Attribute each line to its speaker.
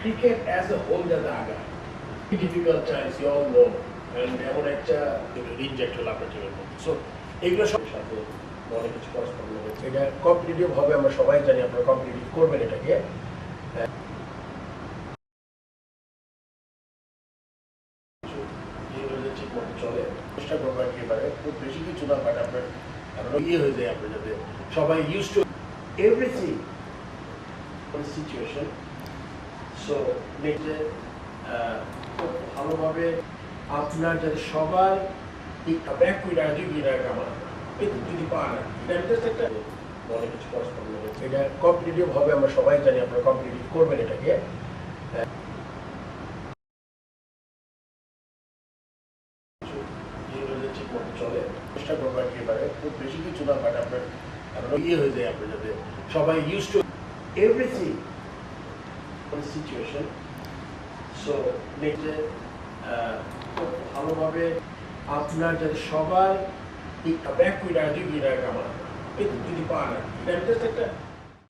Speaker 1: Cricket as a হোল যাতে আগায় difficult choice you all know and এমন একটা হলো আপনার টিমের মধ্যে সো এইগুলো সব সাথে অনেক কিছু করসপন্ড হয়েছে এটা কম্পিটিটিভ হবে আমরা সবাই জানি আপনারা কম্পিটিটিভ করবেন এটাকে। চলে চেষ্টা এবারে। খুব বেশি কিছু না বাট আপনার আপনার ইয়ে হয়ে যায় আপনার যাতে সবাই use to everything situation so দেখতে খুব ভালোভাবে আপনার যাতে সবার ব্যাক রাজি গিয়ে রাখা আমার কিন্তু যদি পান এটা একটা অনেক কিছু করসপন্ড এটা কম্পিটিটিভ হবে, আমরা সবাই জানি আপনারা কম্পিটিটিভ করবেন এটাকে। চলে বেশি কিছু না আপনার ইয়ে হয়ে যায় যাতে সবাই use to everything situation so খুব ভালোভাবে আপনার যাতে সবার ব্যাক করে রাখি রাখা আমার যদি পান একটা